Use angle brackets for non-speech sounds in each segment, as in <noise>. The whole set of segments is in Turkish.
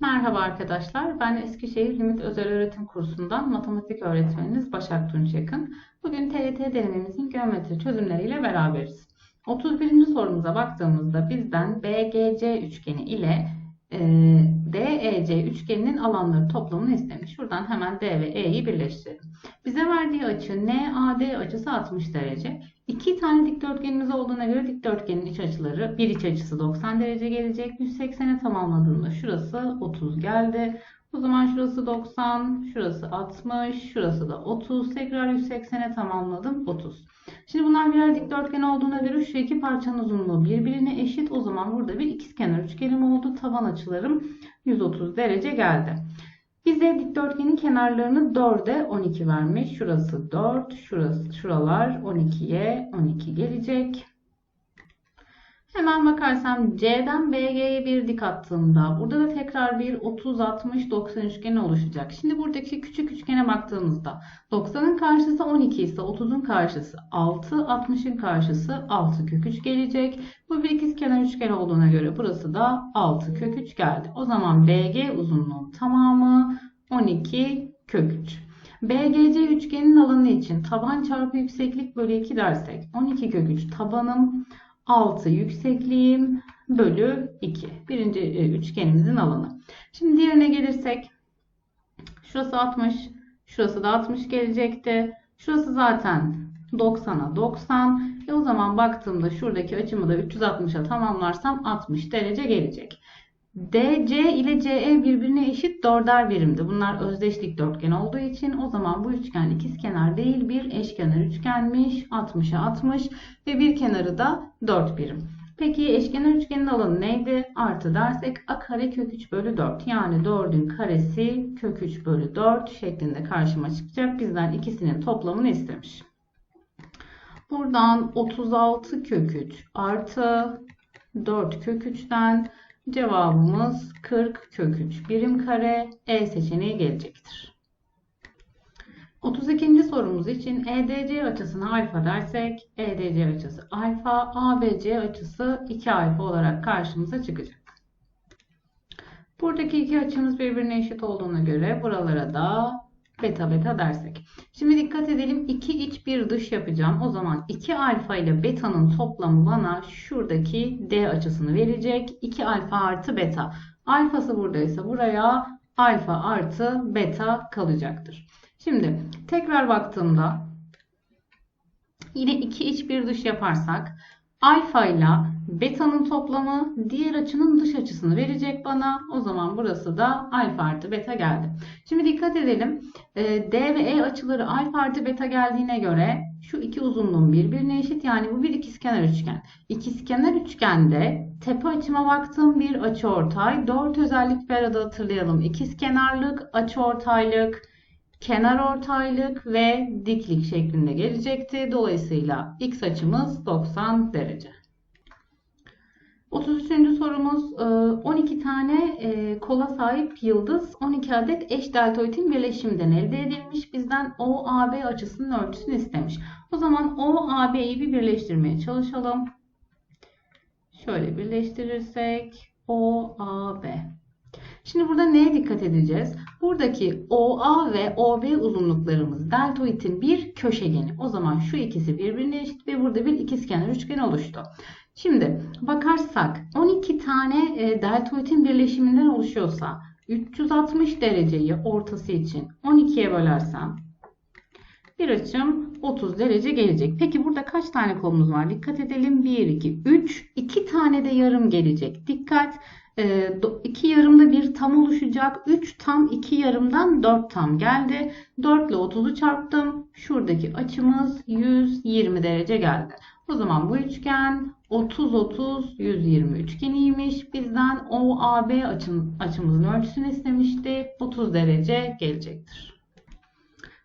Merhaba arkadaşlar. Ben Eskişehir Limit Özel Öğretim Kursu'ndan matematik öğretmeniniz Başak Tunç Yakın. Bugün TYT denememizin geometri çözümleriyle beraberiz. 31. sorumuza baktığımızda bizden BGC üçgeni ile e, DEC üçgeninin alanları toplamını istemiş. Şuradan hemen D ve E'yi birleştirelim. Bize verdiği açı NAD açısı 60 derece. İki tane dikdörtgenimiz olduğuna göre dikdörtgenin iç açıları bir iç açısı 90 derece gelecek. 180'e tamamladığında şurası 30 geldi. O zaman şurası 90, şurası 60, şurası da 30. Tekrar 180'e tamamladım 30. Şimdi bunlar birer dikdörtgen olduğuna göre şu iki parçanın uzunluğu birbirine eşit. O zaman burada bir ikizkenar üçgenim oldu. Taban açılarım 130 derece geldi. Bize dikdörtgenin kenarlarını 4'e 12 vermiş. Şurası 4, şurası, şuralar 12'ye 12 gelecek. Hemen bakarsam C'den BG'ye bir dik attığımda burada da tekrar bir 30, 60, 90 üçgeni oluşacak. Şimdi buradaki küçük üçgene baktığımızda 90'ın karşısı 12 ise 30'un karşısı 6, 60'ın karşısı 6 kök 3 gelecek. Bu bir ikizkenar üçgen olduğuna göre burası da 6 kök 3 geldi. O zaman BG uzunluğun tamamı 12 kök 3. BGC üçgenin alanı için taban çarpı yükseklik bölü 2 dersek 12 kök 3 tabanım 6 yüksekliğim bölü 2. Birinci e, üçgenimizin alanı. Şimdi diğerine gelirsek şurası 60, şurası da 60 gelecekti. Şurası zaten 90'a 90. E o zaman baktığımda şuradaki açımı da 360'a tamamlarsam 60 derece gelecek. DC ile CE birbirine eşit dörder birimdi. Bunlar özdeş dikdörtgen olduğu için o zaman bu üçgen ikizkenar değil bir eşkenar üçgenmiş. 60'a 60 ve bir kenarı da 4 birim. Peki eşkenar üçgenin alanı neydi? Artı dersek a kare kök 3 bölü 4 yani 4'ün karesi kök 3 bölü 4 şeklinde karşıma çıkacak. Bizden ikisinin toplamını istemiş. Buradan 36 kök 3 artı 4 kök 3'ten Cevabımız 40 kök 3 birim kare E seçeneği gelecektir. 32. sorumuz için EDC açısına alfa dersek EDC açısı alfa, ABC açısı 2 alfa olarak karşımıza çıkacak. Buradaki iki açımız birbirine eşit olduğuna göre buralara da beta beta dersek. Şimdi dikkat edelim 2 iç bir dış yapacağım. O zaman 2 alfa ile beta'nın toplamı bana şuradaki D açısını verecek. 2 alfa artı beta. Alfası buradaysa buraya alfa artı beta kalacaktır. Şimdi tekrar baktığımda yine 2 iç bir dış yaparsak alfa ile beta'nın toplamı diğer açının dış açısını verecek bana. O zaman burası da alfa artı beta geldi. Şimdi dikkat edelim. Ee, D ve E açıları alfa artı beta geldiğine göre şu iki uzunluğun birbirine eşit. Yani bu bir ikizkenar üçgen. İkizkenar üçgende tepe açıma baktığım bir açıortay. Dört özellik bir arada hatırlayalım. İkizkenarlık, açıortaylık, kenar ortaylık ve diklik şeklinde gelecekti. Dolayısıyla x açımız 90 derece. 33. sorumuz 12 e, tane e, kola sahip yıldız 12 adet eş deltoidin birleşiminden elde edilmiş. Bizden OAB açısının ölçüsünü istemiş. O zaman OAB'yi bir birleştirmeye çalışalım. Şöyle birleştirirsek OAB. Şimdi burada neye dikkat edeceğiz? Buradaki OA ve OB uzunluklarımız deltoidin bir köşegeni. O zaman şu ikisi birbirine eşit ve burada bir ikizkenar üçgen oluştu. Şimdi bakarsak 12 tane e, deltoidin birleşiminden oluşuyorsa 360 dereceyi ortası için 12'ye bölersem bir açım 30 derece gelecek. Peki burada kaç tane kolumuz var? Dikkat edelim. 1, 2, 3. 2 tane de yarım gelecek. Dikkat. 2 yarımda bir tam oluşacak. 3 tam 2 yarımdan 4 tam geldi. 4 ile 30'u çarptım. Şuradaki açımız 120 derece geldi. O zaman bu üçgen 30-30-120 üçgeniymiş. Bizden OAB açım, açımızın ölçüsünü istemişti. 30 derece gelecektir.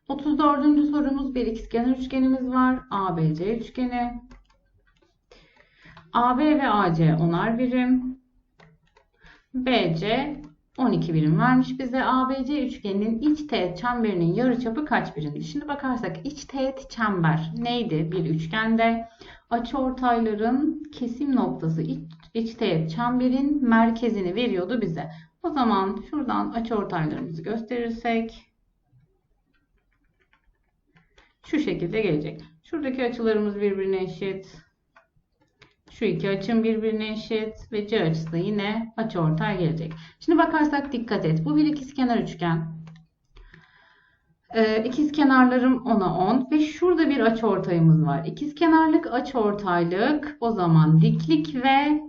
34. sorumuz bir ikizkenar üçgenimiz var. ABC üçgeni. AB ve AC onar birim. BC 12 birim vermiş bize. ABC üçgeninin iç teğet çemberinin yarıçapı kaç birimdi? Şimdi bakarsak iç teğet çember neydi bir üçgende? Açıortayların kesim noktası iç, iç teğet çemberin merkezini veriyordu bize. O zaman şuradan açıortaylarımızı gösterirsek şu şekilde gelecek. Şuradaki açılarımız birbirine eşit. Şu iki açım birbirine eşit ve C açısı da yine açıortay gelecek. Şimdi bakarsak dikkat et. Bu bir ikizkenar üçgen. Ee, ikizkenarlarım 10'a 10 ve şurada bir açıortayımız var. İkizkenarlık açıortaylık o zaman diklik ve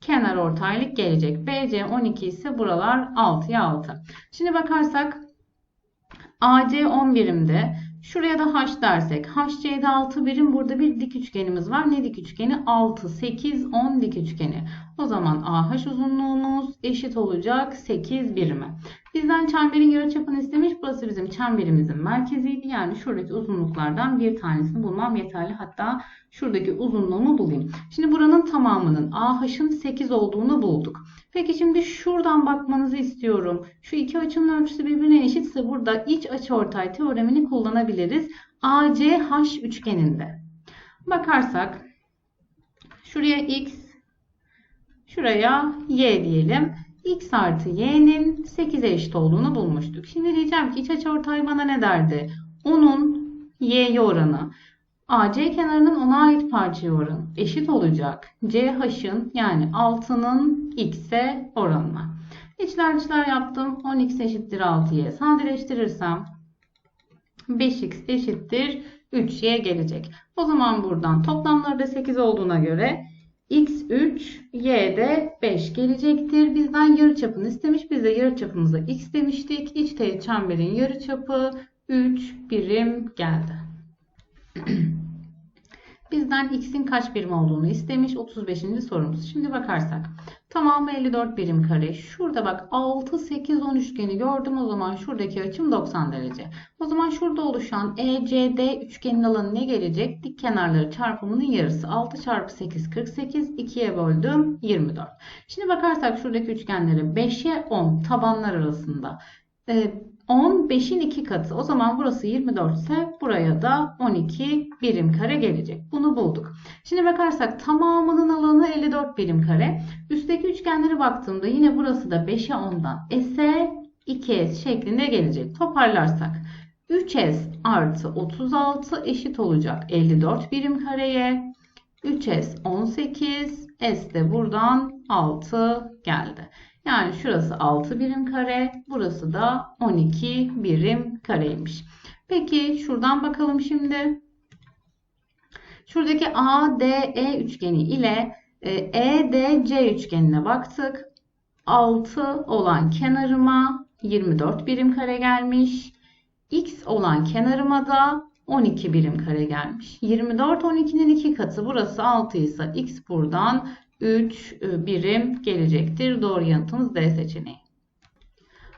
kenar ortaylık gelecek. BC 12 ise buralar 6'ya 6. Şimdi bakarsak AC 10 birimde. Şuraya da H dersek. HC'de 6 birim. Burada bir dik üçgenimiz var. Ne dik üçgeni? 6, 8, 10 dik üçgeni. O zaman AH uzunluğumuz eşit olacak 8 birime. Bizden çemberin yarıçapını istemiş. Burası bizim çemberimizin merkeziydi. Yani şuradaki uzunluklardan bir tanesini bulmam yeterli. Hatta şuradaki uzunluğumu bulayım. Şimdi buranın tamamının AH'ın 8 olduğunu bulduk. Peki şimdi şuradan bakmanızı istiyorum. Şu iki açının ölçüsü birbirine eşitse burada iç açıortay teoremini kullanabiliriz. ACH üçgeninde. Bakarsak şuraya x, şuraya y diyelim. X artı y'nin 8'e eşit olduğunu bulmuştuk. Şimdi diyeceğim ki iç açıortay bana ne derdi? Onun y'ye oranı. AC kenarının ona ait parçaya oranı eşit olacak. CH'ın yani 6'nın x'e oranına. İçler dışlar yaptım. 10x eşittir 6y. Sadeleştirirsem 5x eşittir 3y gelecek. O zaman buradan toplamları da 8 olduğuna göre x 3, y de 5 gelecektir. Bizden yarıçapını istemiş. Biz de yarıçapımıza x demiştik. İç teğet çemberin yarıçapı 3 birim geldi. <clears throat> Bizden x'in kaç birim olduğunu istemiş. 35. sorumuz. Şimdi bakarsak. Tamamı 54 birim kare. Şurada bak 6, 8, 10 üçgeni gördüm. O zaman şuradaki açım 90 derece. O zaman şurada oluşan ECD üçgenin alanı ne gelecek? Dik kenarları çarpımının yarısı. 6 çarpı 8 48. 2'ye böldüm 24. Şimdi bakarsak şuradaki üçgenleri 5'e 10 tabanlar arasında. 10 5'in 2 katı. O zaman burası 24 ise buraya da 12 birim kare gelecek. Bunu bulduk. Şimdi bakarsak tamamının alanı 54 birim kare. Üstteki üçgenlere baktığımda yine burası da 5'e 10'dan S'e 2S şeklinde gelecek. Toparlarsak 3S artı 36 eşit olacak 54 birim kareye. 3S 18, S de buradan 6 geldi. Yani şurası 6 birim kare, burası da 12 birim kareymiş. Peki şuradan bakalım şimdi. Şuradaki ADE üçgeni ile EDC üçgenine baktık. 6 olan kenarıma 24 birim kare gelmiş. X olan kenarıma da 12 birim kare gelmiş. 24 12'nin 2 katı burası 6 ise X buradan 3 e, birim gelecektir. Doğru yanıtımız D seçeneği.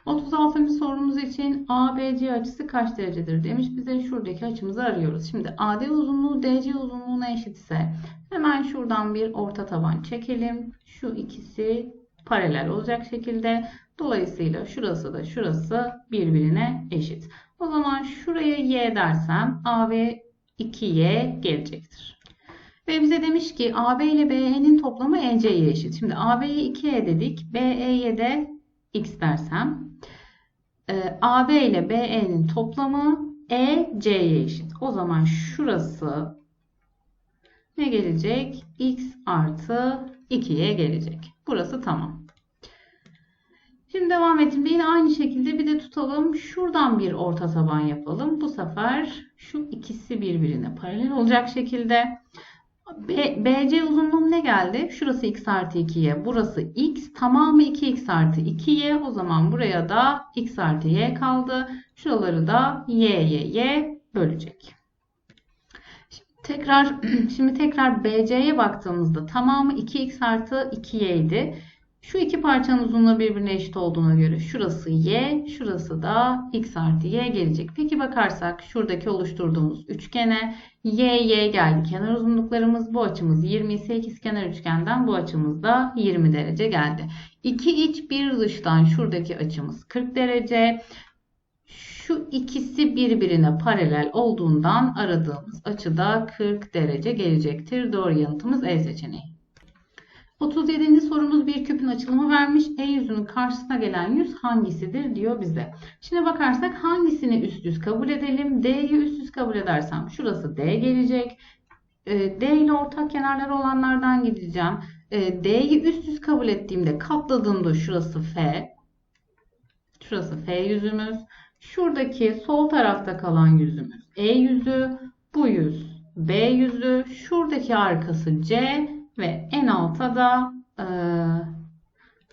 36. sorumuz için ABC açısı kaç derecedir demiş. Bize şuradaki açımızı arıyoruz. Şimdi AD uzunluğu DC uzunluğuna eşit ise hemen şuradan bir orta taban çekelim. Şu ikisi paralel olacak şekilde. Dolayısıyla şurası da şurası birbirine eşit. O zaman şuraya y dersem AB 2y gelecektir. Ve bize demiş ki AB ile BE'nin toplamı EC'ye eşit. Şimdi AB'ye 2E dedik. BE'ye de X dersem. E, AB ile BE'nin toplamı EC'ye eşit. O zaman şurası ne gelecek? X artı 2'ye gelecek. Burası tamam. Şimdi devam ettiğimde yine aynı şekilde bir de tutalım. Şuradan bir orta taban yapalım. Bu sefer şu ikisi birbirine paralel olacak şekilde. B, BC uzunluğum ne geldi? Şurası x artı 2y. Burası x. Tamamı 2x artı 2y. O zaman buraya da x artı y kaldı. Şuraları da y, y, y bölecek. Şimdi tekrar, <clears throat> şimdi tekrar BC'ye baktığımızda tamamı 2x artı 2y idi. Şu iki parçanın uzunluğu birbirine eşit olduğuna göre şurası y, şurası da x artı y gelecek. Peki bakarsak şuradaki oluşturduğumuz üçgene y, y geldi. Kenar uzunluklarımız bu açımız 20 ise ikizkenar üçgenden bu açımız da 20 derece geldi. İki iç bir dıştan şuradaki açımız 40 derece. Şu ikisi birbirine paralel olduğundan aradığımız açıda 40 derece gelecektir. Doğru yanıtımız E seçeneği. 37. sorumuz bir küpün açılımı vermiş. E yüzünün karşısına gelen yüz hangisidir diyor bize. Şimdi bakarsak hangisini üst üst kabul edelim? D'yi üst üst kabul edersem şurası D gelecek. E, D ile ortak kenarları olanlardan gideceğim. E, D'yi üst üst kabul ettiğimde katladığımda şurası F. Şurası F yüzümüz. Şuradaki sol tarafta kalan yüzümüz E yüzü. Bu yüz B yüzü. Şuradaki arkası C ve en alta da e,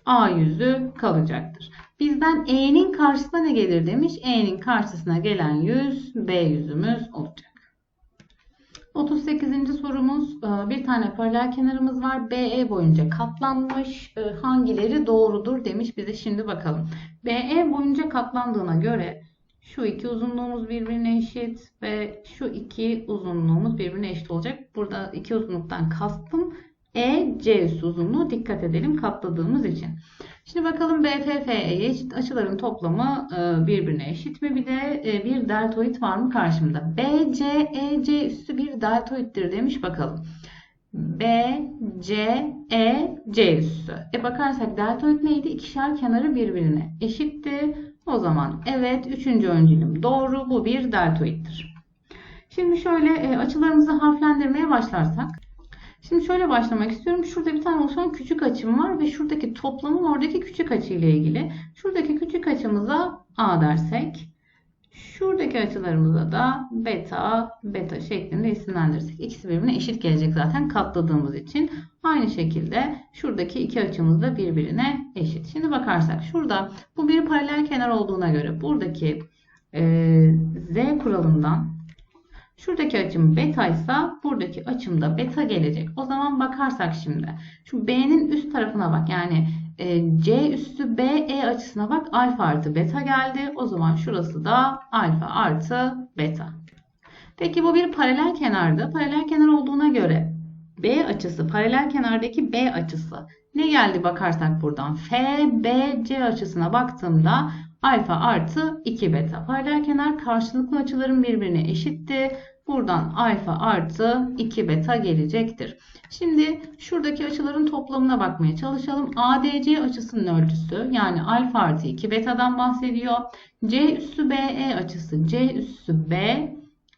A yüzü kalacaktır. Bizden E'nin karşısına ne gelir demiş. E'nin karşısına gelen yüz B yüzümüz olacak. 38. sorumuz e, bir tane paralel kenarımız var. BE boyunca katlanmış. E, hangileri doğrudur demiş bize şimdi bakalım. BE boyunca katlandığına göre şu iki uzunluğumuz birbirine eşit ve şu iki uzunluğumuz birbirine eşit olacak. Burada iki uzunluktan kastım E, C üstü uzunluğu dikkat edelim katladığımız için. Şimdi bakalım BFF'ye eşit açıların toplamı e, birbirine eşit mi? Bir de e, bir deltoid var mı karşımda? BC, EC üstü bir deltoiddir demiş bakalım. B, C, E, C üstü. E bakarsak deltoid neydi? İkişer kenarı birbirine eşitti. O zaman evet üçüncü öncülüm doğru. Bu bir deltoiddir. Şimdi şöyle e, açılarımızı harflendirmeye başlarsak. Şimdi şöyle başlamak istiyorum. Şurada bir tane oluşan küçük açım var ve şuradaki toplamın oradaki küçük açı ile ilgili. Şuradaki küçük açımıza A dersek. Şuradaki açılarımıza da beta, beta şeklinde isimlendirirsek. İkisi birbirine eşit gelecek zaten katladığımız için. Aynı şekilde şuradaki iki açımız da birbirine eşit. Şimdi bakarsak şurada bu bir paralel kenar olduğuna göre buradaki e, z kuralından Şuradaki açım beta ise buradaki açım da beta gelecek. O zaman bakarsak şimdi şu B'nin üst tarafına bak. Yani e, C üstü BE açısına bak. Alfa artı beta geldi. O zaman şurası da alfa artı beta. Peki bu bir paralel kenardı. Paralel kenar olduğuna göre B açısı paralel kenardaki B açısı. Ne geldi bakarsak buradan? FBC açısına baktığımda alfa artı 2 beta. Paralel kenar karşılıklı açıların birbirine eşitti. Buradan alfa artı 2 beta gelecektir. Şimdi şuradaki açıların toplamına bakmaya çalışalım. ADC açısının ölçüsü yani alfa artı 2 beta'dan bahsediyor. C üssü BE açısı C üssü B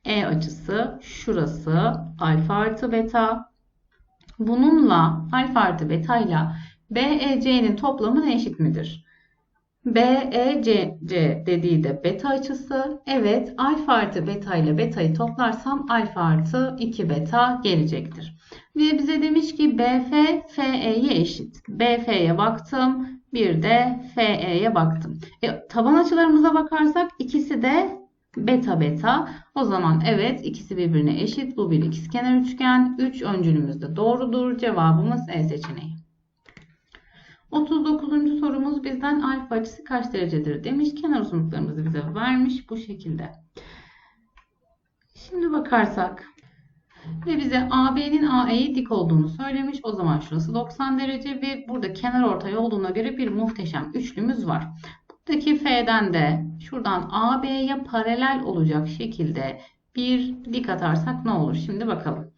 E açısı şurası alfa artı beta. Bununla alfa artı beta ile BEC'nin toplamı eşit midir? BECC dediği de beta açısı. Evet alfa artı beta ile beta'yı toplarsam alfa artı 2 beta gelecektir. Ve bize demiş ki BF FE'ye eşit. BF'ye baktım. Bir de FE'ye baktım. E, taban açılarımıza bakarsak ikisi de beta beta. O zaman evet ikisi birbirine eşit. Bu bir ikizkenar üçgen. 3 öncülümüz de doğrudur. Cevabımız E seçeneği. 39. sorumuz bizden alfa açısı kaç derecedir demiş. Kenar uzunluklarımızı bize vermiş bu şekilde. Şimdi bakarsak ve bize AB'nin AE'ye dik olduğunu söylemiş. O zaman şurası 90 derece ve burada kenar ortay olduğuna göre bir muhteşem üçlümüz var. Buradaki F'den de şuradan AB'ye paralel olacak şekilde bir dik atarsak ne olur? Şimdi bakalım.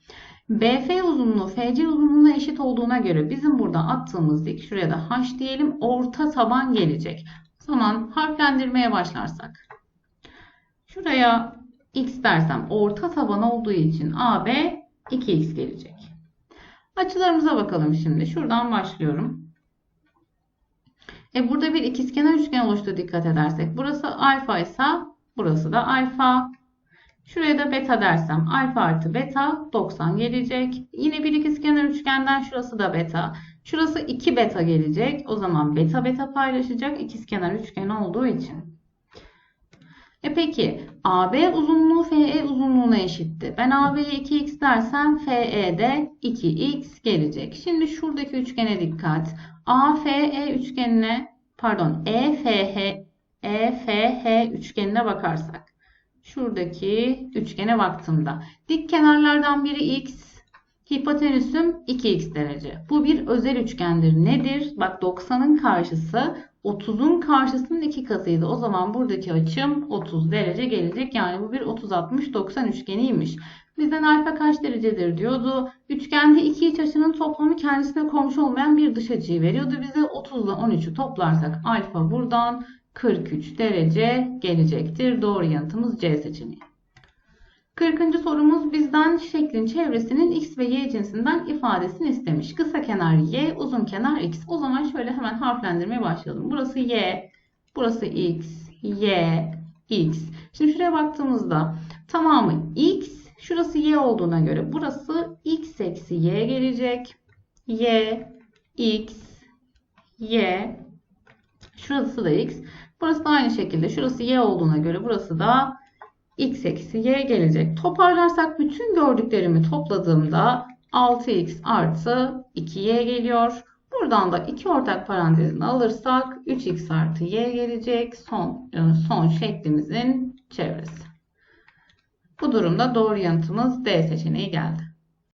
BF uzunluğu FC uzunluğuna eşit olduğuna göre bizim burada attığımız dik şuraya da H diyelim orta taban gelecek. O zaman harflendirmeye başlarsak. Şuraya X dersem orta taban olduğu için AB 2X gelecek. Açılarımıza bakalım şimdi. Şuradan başlıyorum. E burada bir ikizkenar üçgen oluştu dikkat edersek. Burası alfa ise burası da alfa. Şuraya da beta dersem alfa artı beta 90 gelecek. Yine bir ikizkenar üçgenden şurası da beta. Şurası 2 beta gelecek. O zaman beta beta paylaşacak ikizkenar üçgen olduğu için. E peki AB uzunluğu FE uzunluğuna eşitti. Ben AB'ye 2x dersem FE'de 2x gelecek. Şimdi şuradaki üçgene dikkat. AFE üçgenine pardon EFH EFH üçgenine bakarsak şuradaki üçgene baktığımda dik kenarlardan biri x, hipotenüsüm 2x derece. Bu bir özel üçgendir. Nedir? Bak 90'ın karşısı 30'un karşısının iki katıydı. O zaman buradaki açım 30 derece gelecek. Yani bu bir 30-60-90 üçgeniymiş. Bizden alfa kaç derecedir diyordu. Üçgende iki iç açının toplamı kendisine komşu olmayan bir dış açıyı veriyordu. Bize 30 ile 13'ü toplarsak alfa buradan 43 derece gelecektir. Doğru yanıtımız C seçeneği. 40. sorumuz bizden şeklin çevresinin x ve y cinsinden ifadesini istemiş. Kısa kenar y, uzun kenar x. O zaman şöyle hemen harflendirmeye başlayalım. Burası y, burası x, y, x. Şimdi şuraya baktığımızda tamamı x, şurası y olduğuna göre burası x eksi y gelecek. y, x, y, şurası da x. Burası da aynı şekilde şurası y olduğuna göre burası da x eksi y gelecek. Toparlarsak bütün gördüklerimi topladığımda 6x artı 2y geliyor. Buradan da iki ortak parantezini alırsak 3x artı y gelecek. Son, e, son şeklimizin çevresi. Bu durumda doğru yanıtımız D seçeneği geldi.